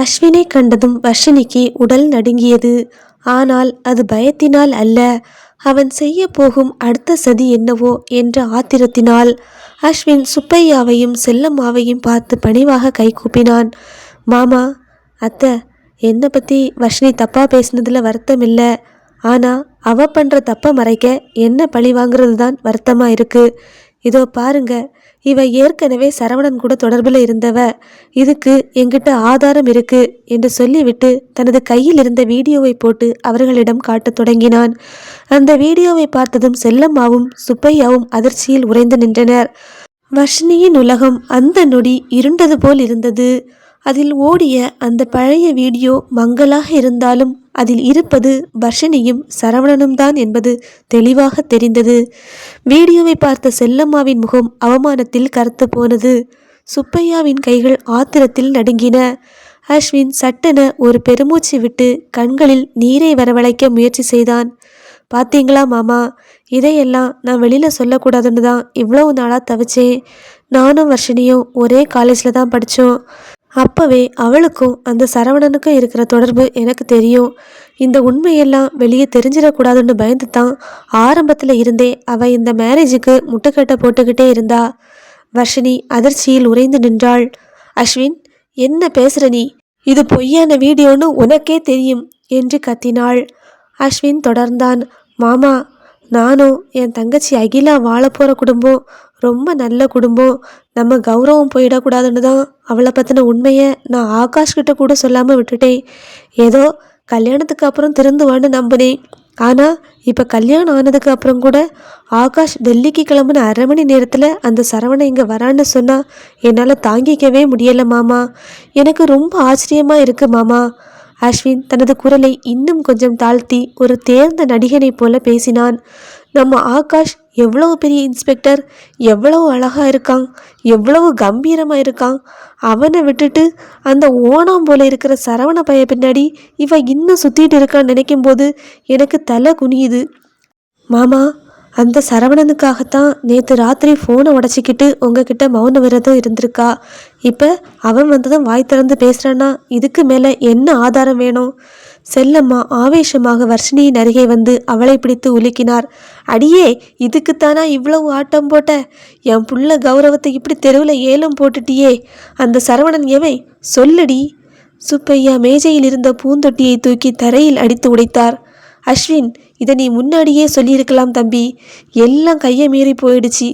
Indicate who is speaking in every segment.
Speaker 1: அஸ்வினை கண்டதும் வர்ஷினிக்கு உடல் நடுங்கியது. ஆனால் அது பயத்தினால் அல்ல. அவன் செய்ய போகும் அடுத்த சதி என்னவோ என்ற ஆத்திரத்தினால் அஸ்வின் சுப்பையாவையும் செல்லம்மாவையும் பார்த்து பணிவாக கைகூப்பினான். மாமா அத்தை என்னை பற்றி வர்ஷினி தப்பாக பேசினதில் வருத்தம் இல்லை. ஆனால் அவ பண்ணுற தப்பை மறைக்க என்ன பழி வாங்குறது தான் வருத்தமாக இருக்குது இதோ பாருங்கள் இவ ஏற்கனவே சரவணன் கூட தொடர்பில் இருந்தவ. இதுக்கு எங்கிட்ட ஆதாரம் இருக்கு என்று சொல்லிவிட்டு தனது கையில் இருந்த வீடியோவை போட்டு அவர்களிடம் காட்டத் தொடங்கினான். அந்த வீடியோவை பார்த்ததும் செல்லம்மாவும் சுப்பையாவும் அதிர்ச்சியில் உறைந்து நின்றனர். வர்ஷினியின் உலகம் அந்த நொடி இருண்டது போல் இருந்தது. அதில் ஓடிய அந்த பழைய வீடியோ மங்கலாக இருந்தாலும் அதில் இருப்பது வர்ஷினியும் சரவணனும் தான் என்பது தெளிவாக தெரிந்தது. வீடியோவை பார்த்த செல்லம்மாவின் முகம் அவமானத்தில் கருத்து போனது. சுப்பையாவின் கைகள் ஆத்திரத்தில் நடுங்கின. அஸ்வின் சட்டென ஒரு பெருமூச்சு விட்டு கண்களில் நீரை வரவழைக்க முயற்சி செய்தான். பாத்தீங்களா மாமா இதையெல்லாம் நான் வெளியில் சொல்லக்கூடாதுன்னு தான் இவ்வளவு நாளாக தவிச்சேன். நானும் வர்ஷினியும் ஒரே காலேஜில் தான் படித்தோம் அப்போவே அவளுக்கும் அந்த சரவணனுக்கும் இருக்கிற தொடர்பு எனக்கு தெரியும். இந்த உண்மையெல்லாம் வெளியே தெரிஞ்சிடக்கூடாதுன்னு பயந்து தான் ஆரம்பத்தில் இருந்தே அவள் இந்த மேரேஜுக்கு முட்டுக்கட்டை போட்டுக்கிட்டே இருந்தா. வர்ஷினி அதிர்ச்சியில் உறைந்து நின்றாள். அஸ்வின் என்ன பேசுற நீ? இது பொய்யான வீடியோன்னு உனக்கே தெரியும் என்று கத்தினாள். அஸ்வின் தொடர்ந்தான். மாமா நானும் என் தங்கச்சி அகிலா வாழப்போகிற போகிற குடும்பம். ரொம்ப நல்ல குடும்பம். நம்ம கௌரவம் போயிடக்கூடாதுன்னு தான் அவளை பற்றின உண்மையை நான் ஆகாஷ் கிட்ட கூட சொல்லாமல் விட்டுட்டேன். ஏதோ கல்யாணத்துக்கு அப்புறம் திருந்துவான்னு நம்பினேன். ஆனால் இப்போ கல்யாணம் ஆனதுக்கு அப்புறம் கூட ஆகாஷ் டெல்லிக்கு கிளம்புன அரை மணி நேரத்தில் அந்த சரவணை இங்கே வரான்னு சொன்னால் என்னால் தாங்கிக்கவே முடியலை மாமா. எனக்கு ரொம்ப ஆச்சரியமாக இருக்குது மாமா. அஸ்வின் தனது குரலை இன்னும் கொஞ்சம் தாழ்த்தி ஒரு தேர்ந்த நடிகனைப் போல பேசினான். நம்ம ஆகாஷ் எவ்வளவு பெரிய இன்ஸ்பெக்டர் எவ்வளவு அழகா இருக்கான் எவ்வளவு கம்பீரமா இருக்கான். அவனை விட்டுட்டு அந்த ஓணாம் போல இருக்கிற சரவண பைய பின்னாடி இவன் இன்னும் சுத்திட்டு இருக்கான்னு நினைக்கும் போது எனக்கு தலை குனியுது. மாமா அந்த சரவணனுக்காகத்தான் நேற்று ராத்திரி ஃபோனை உடச்சிக்கிட்டு உங்ககிட்ட மௌன விரதம் இருந்திருக்கா? இப்போ அவன் வந்ததும் வாய் திறந்து பேசுகிறான்னா இதுக்கு மேலே என்ன ஆதாரம் வேணும்? செல்லம்மா ஆவேசமாக வர்ஷினியின் அருகே வந்து அவளை பிடித்து உலுக்கினார். அடியே இதுக்குத்தானா இவ்வளவு ஆட்டம் போட்ட? என் புள்ள கௌரவத்தை இப்படி தெருவில் ஏலம் போட்டுட்டியே. அந்த சரவணன் எவன் சொல்லடி. சுப்பையா மேஜையில் இருந்த பூந்தொட்டியை தூக்கி தரையில் அடித்து உடைத்தார். அஸ்வின் இதை நீ முன்னாடியே சொல்லியிருக்கலாம் தம்பி. எல்லாம் கையை மீறி போயிடுச்சு.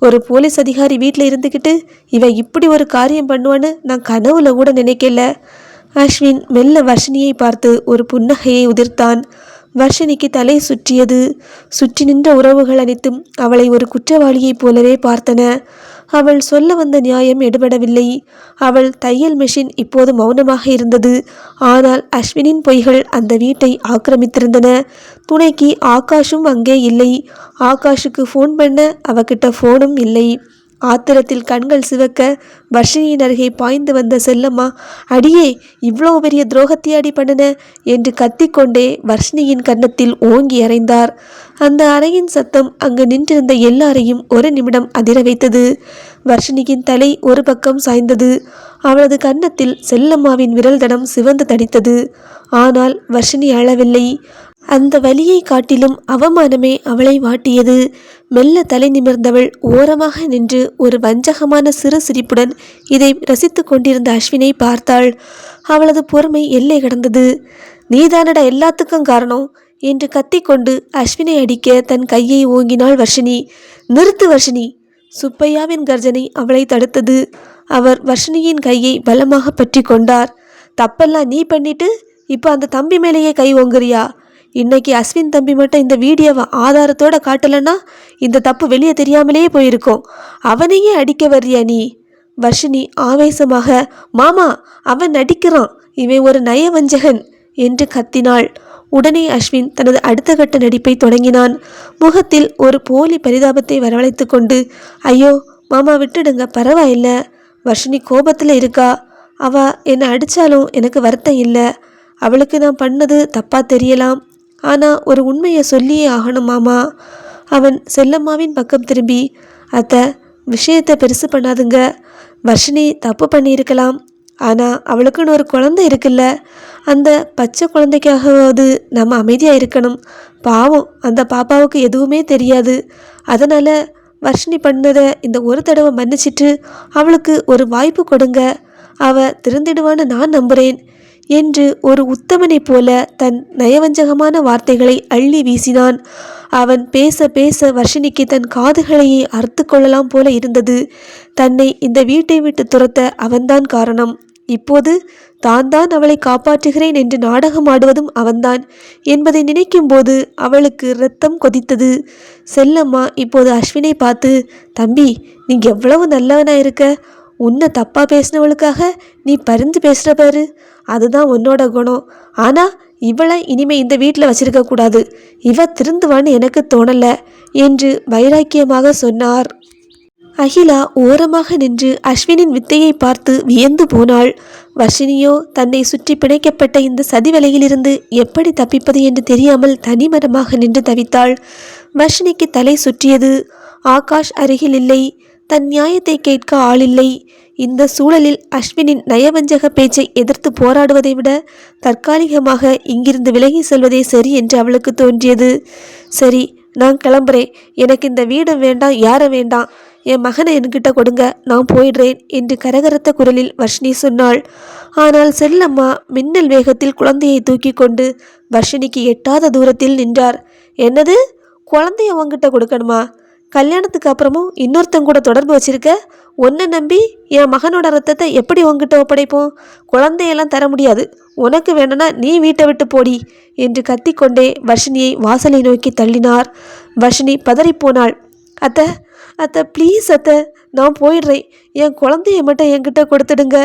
Speaker 1: ஒரு போலீஸ் அதிகாரி வீட்டில் இருந்துக்கிட்டு இவன் இப்படி ஒரு காரியம் பண்ணுவான்னு நான் கனவுல கூட நினைக்கல. அஸ்வின் மெல்ல வர்ஷினியை பார்த்து ஒரு புன்னகையை உதிர்த்தான். வர்ஷினிக்கு தலை சுற்றியது. சுற்றி நின்ற உறவுகள் அனைத்தும் அவளை ஒரு குற்றவாளியைப் போலவே பார்த்தன. அவள் சொல்ல வந்த நியாயம் எடுபடவில்லை. அவள் தையல் மெஷின் இப்போது மௌனமாக இருந்தது. ஆனால் அஸ்வினின் பொய்கள் அந்த வீட்டை ஆக்கிரமித்திருந்தன. துணைக்கு ஆகாஷும் அங்கே இல்லை. ஆகாஷுக்கு ஃபோன் பண்ண அவகிட்ட ஃபோனும் இல்லை. ஆத்திரத்தில் கண்கள் சிவக்க வர்ஷினியின் அருகே பாய்ந்து வந்த செல்லம்மா அடியே இவ்வளோ பெரிய துரோகத்தை அடி பண்ணின? என்று கத்திக்கொண்டே வர்ஷினியின் கன்னத்தில் ஓங்கி அறைந்தார். அந்த அறையின் சத்தம் அங்கு நின்றிருந்த எல்லாரையும் ஒரு நிமிடம் அதிர வைத்தது. வர்ஷினியின் தலை ஒரு பக்கம் சாய்ந்தது. அவளது கன்னத்தில் செல்லம்மாவின் விரல் தடம் சிவந்து தடித்தது. ஆனால் வர்ஷினி அழவில்லை. அந்த வலியை காட்டிலும் அவமானமே அவளை வாட்டியது. மெல்ல தலை நிமிர்ந்தவள் ஓரமாக நின்று ஒரு வஞ்சகமான சிறு சிரிப்புடன் இதை ரசித்து கொண்டிருந்த அஸ்வினை பார்த்தாள். அவளது பொறுமை எல்லை கடந்தது. நீதானடா எல்லாத்துக்கும் காரணம்? என்று கத்திக்கொண்டு அஸ்வினை அடிக்க தன் கையை ஓங்கினாள் வர்ஷினி. நிறுத்து வர்ஷினி! சுப்பையாவின் கர்ஜனை அவளை தடுத்தது. அவர் வர்ஷினியின் கையை பலமாக பற்றி கொண்டார். தப்பெல்லாம் நீ பண்ணிட்டு இப்போ அந்த தம்பி மேலேயே கை ஓங்குறியா? இன்னைக்கு அஸ்வின் தம்பி மட்டும் இந்த வீடியோவை ஆதாரத்தோட காட்டலைன்னா இந்த தப்பு வெளியே தெரியாமலே போயிருக்கும். அவனையே அடிக்க வர்றியா நீ? வர்ஷினி ஆவேசமாக மாமா அவன் நடிக்கிறான். இவன் ஒரு நயவஞ்சகன் என்று கத்தினாள். உடனே அஸ்வின் தனது அடுத்த கட்ட நடிப்பை தொடங்கினான். முகத்தில் ஒரு போலி பரிதாபத்தை வரவழைத்து கொண்டு ஐயோ மாமா விட்டுடுங்க பரவாயில்ல. வர்ஷினி கோபத்தில் இருக்கா? அவ என்னை அடித்தாலும் எனக்கு வருத்தம் இல்லை. அவளுக்கு நான் பண்ணது தப்பாக தெரியலாம். ஆனால் ஒரு உண்மையை சொல்லியே ஆகணும் மாமா. அவன் செல்லம்மாவின் பக்கம் திரும்பி அத்தை விஷயத்தை பெருசு பண்ணாதுங்க. வர்ஷினி தப்பு பண்ணியிருக்கலாம். ஆனால் அவளுக்குன்னு ஒரு குழந்தை இருக்குல்ல. அந்த பச்சை குழந்தைக்காகவாவது நம்ம அமைதியாக இருக்கணும். பாவம் அந்த பாப்பாவுக்கு எதுவுமே தெரியாது. அதனால் வர்ஷினி பண்ணதை இந்த ஒரு தடவை மன்னிச்சிட்டு அவளுக்கு ஒரு வாய்ப்பு கொடுங்க. அவ திருந்திடுவான்னு நான் நம்புகிறேன் என்று ஒரு உத்தமனைப் போல தன் நயவஞ்சகமான வார்த்தைகளை அள்ளி வீசினான். அவன் பேச பேச வர்ஷினிக்கு தன் காதுகளையே அறுத்து கொள்ளலாம் போல இருந்தது. தன்னை இந்த வீட்டை விட்டு துரத்த அவன்தான் காரணம். இப்போது தான் தான் அவளை காப்பாற்றுகிறேன் என்று நாடகம் ஆடுவதும் அவன்தான் என்பதை நினைக்கும்போது அவளுக்கு இரத்தம் கொதித்தது. செல்லம்மா இப்போது அஸ்வினை பார்த்து தம்பி நீ எவ்வளவு நல்லவனாக இருக்க உன்னை தப்பாக பேசினவளுக்காக நீ பரிந்து பேசுகிற பாரு. அதுதான் உன்னோட குணம். ஆனால் இவளை இனிமே இந்த வீட்டில் வச்சிருக்க கூடாது. இவ திருந்துவான்னு எனக்கு தோணலை என்று வைராக்கியமாக சொன்னார். அகிலா ஓரமாக நின்று அஸ்வினின் வித்தையை பார்த்து வியந்து போனாள். வர்ஷினியோ தன்னை சுற்றி பிணைக்கப்பட்ட இந்த சதிவலையிலிருந்து எப்படி தப்பிப்பது என்று தெரியாமல் தனிமரமாக நின்று தவித்தாள். வர்ஷினிக்கு தலை சுற்றியது ஆகாஷ் அருகில் இல்லை தன் நியாயத்தை கேட்க ஆளில்லை இந்த சூழலில் அஸ்வினின் நயவஞ்சக பேச்சை எதிர்த்து போராடுவதை விட தற்காலிகமாக இங்கிருந்து விலகி செல்வதே சரி என்று அவளுக்கு தோன்றியது. சரி நான் கிளம்புறேன். எனக்கு இந்த வீடும் வேண்டாம் யாரும் வேண்டாம். என் மகனை என்கிட்ட கொடுங்க நான் போயிடுறேன் என்று கரகரத்த குரலில் வர்ஷினி சொன்னாள். ஆனால் செல்லம்மா மின்னல் வேகத்தில் குழந்தையை தூக்கி கொண்டு வர்ஷினிக்கு எட்டாத தூரத்தில் நின்றார். என்னது? குழந்தைய உங்ககிட்ட கொடுக்கணுமா? கல்யாணத்துக்கு அப்புறமும் இன்னொருத்தங்க கூட தொடர்பு வச்சிருக்க உன்னை நம்பி என் மகனோட ரத்தத்தை எப்படி உங்ககிட்ட ஒப்படைப்போம்? குழந்தையெல்லாம் தர முடியாது. உனக்கு வேணும்னா நீ வீட்டை விட்டு போடி என்று கத்திக்கொண்டே வர்ஷினியை வாசலை நோக்கி தள்ளினார். வர்ஷினி பதறிப்போனாள். அத்தை அத்தை ப்ளீஸ் அத்தை. நான் போயிடுறேன். என் குழந்தைய மட்டும் என்கிட்ட கொடுத்துடுங்க.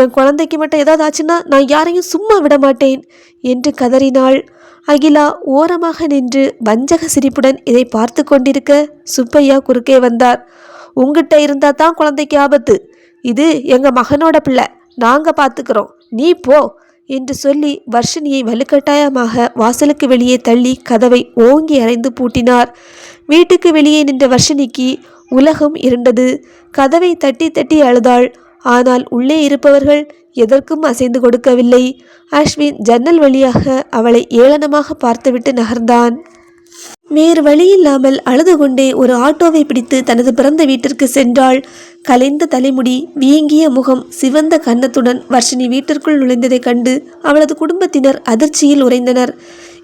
Speaker 1: என் குழந்தைக்கு மட்டும் ஏதாவது ஆச்சுன்னா நான் யாரையும் சும்மா விட மாட்டேன் என்று கதறினாள். அகிலா ஓரமாக நின்று வஞ்சக சிரிப்புடன் இதை பார்த்து கொண்டிருக்க சுப்பையா குறுக்கே வந்தார். உங்ககிட்ட இருந்தா தான் குழந்தைக்கு ஆபத்து. இது எங்க மகனோட பிள்ளை. நாங்க பார்த்துக்கிறோம் நீ போ என்று சொல்லி வர்ஷினியை வலுக்கட்டாயமாக வாசலுக்கு வெளியே தள்ளி கதவை ஓங்கி அறைந்து பூட்டினார். வீட்டுக்கு வெளியே நின்ற வர்ஷினிக்கு உலகம் இருண்டது. கதவை தட்டி தட்டி அழுதாள். ஆனால் உள்ளே இருப்பவர்கள் எதற்கும் அசைந்து கொடுக்கவில்லை. அஸ்வின் ஜன்னல் வழியாக அவளை ஏளனமாக பார்த்துவிட்டு நகர்ந்தான். வேறு வழியில்லாமல் அழுது கொண்டே ஒரு ஆட்டோவை பிடித்து தனது பிறந்த வீட்டிற்கு சென்றாள். கலைந்த தலைமுடி வீங்கிய முகம் சிவந்த கன்னத்துடன் வர்ஷினி வீட்டிற்குள் நுழைந்ததைக் கண்டு அவளது குடும்பத்தினர் அதிர்ச்சியில் உறைந்தனர்.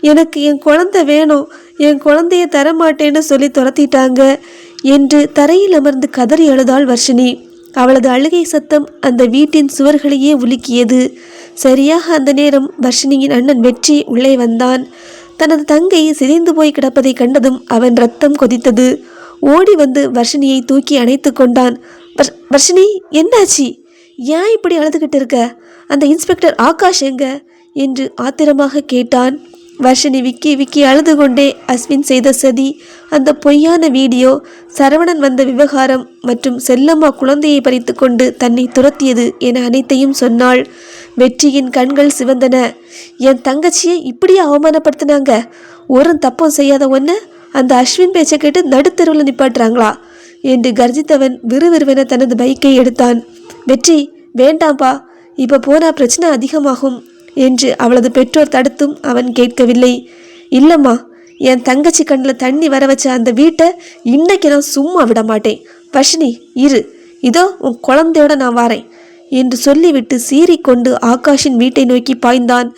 Speaker 1: எனக்கு என் குழந்தை வேணும். என் குழந்தைய தரமாட்டேன்னு சொல்லி துரத்திட்டாங்க. என்று தரையில் அமர்ந்து கதறி அழுதாள் வர்ஷினி. அவளது அழுகை சத்தம் அந்த வீட்டின் சுவர்களையே உலுக்கியது. சரியாக அந்த நேரம் வர்ஷினியின் அண்ணன் வெற்றி உள்ளே வந்தான். தனது தங்கை சிதைந்து போய் கிடப்பதை கண்டதும் அவன் ரத்தம் கொதித்தது. ஓடி வந்து வர்ஷினியை தூக்கி அணைத்து கொண்டான். வர்ஷினி என்னாச்சு? ஏன் இப்படி அழுதுகிட்டு இருக்க? அந்த இன்ஸ்பெக்டர் ஆகாஷ் எங்க? என்று ஆத்திரமாக கேட்டான். வர்ஷினி விக்கி விக்கி அழுது கொண்டே அஸ்வின் செய்த சதி அந்த பொய்யான வீடியோ சரவணன் வந்த விவகாரம் மற்றும் செல்லம்மா குழந்தையை பறித்து கொண்டு தன்னை துரத்தியது என அனைத்தையும் சொன்னாள். வெற்றியின் கண்கள் சிவந்தன. என் தங்கச்சியை இப்படியே அவமானப்படுத்தினாங்க. ஒரு தப்பும் செய்யாத ஒன்று அந்த அஸ்வின் பேச்சை கேட்டு நடுத்தெருவில் நிப்பாட்டுறாங்களா? என்று கர்ஜித்தவன் விறுவிறுவென தனது பைக்கை எடுத்தான். வெற்றி வேண்டாம்பா இப்போ போனால் பிரச்சனை அதிகமாகும் என்று அவளது பெற்றோர் தடுத்தும் அவன் கேட்கவில்லை. இல்லைம்மா என் தங்கச்சி கண்ணில் தண்ணி வர வச்ச அந்த வீட்டை இன்னைக்கு நான் சும்மா விட மாட்டேன். வஷினி இரு. இதோ உன் குழந்தையோட நான் வாரேன். என்று சொல்லிவிட்டு சீறிக்கொண்டு ஆகாஷின் வீட்டை நோக்கி பாய்ந்தான்.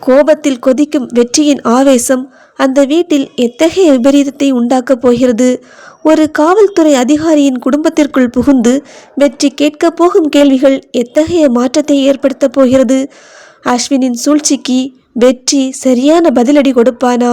Speaker 1: கோபத்தில் கொதிக்கும் வெற்றியின் ஆவேசம் அந்த வீட்டில் எத்தகைய விபரீதத்தை உண்டாக்கப் போகிறது? ஒரு காவல்துறை அதிகாரியின் குடும்பத்திற்குள் புகுந்து வெற்றி கேட்கப் போகும் கேள்விகள் எத்தகைய மாற்றத்தை ஏற்படுத்தப் போகிறது? அஸ்வினின் சூழ்ச்சிக்கு வெற்றி சரியான பதிலடி கொடுப்பானா?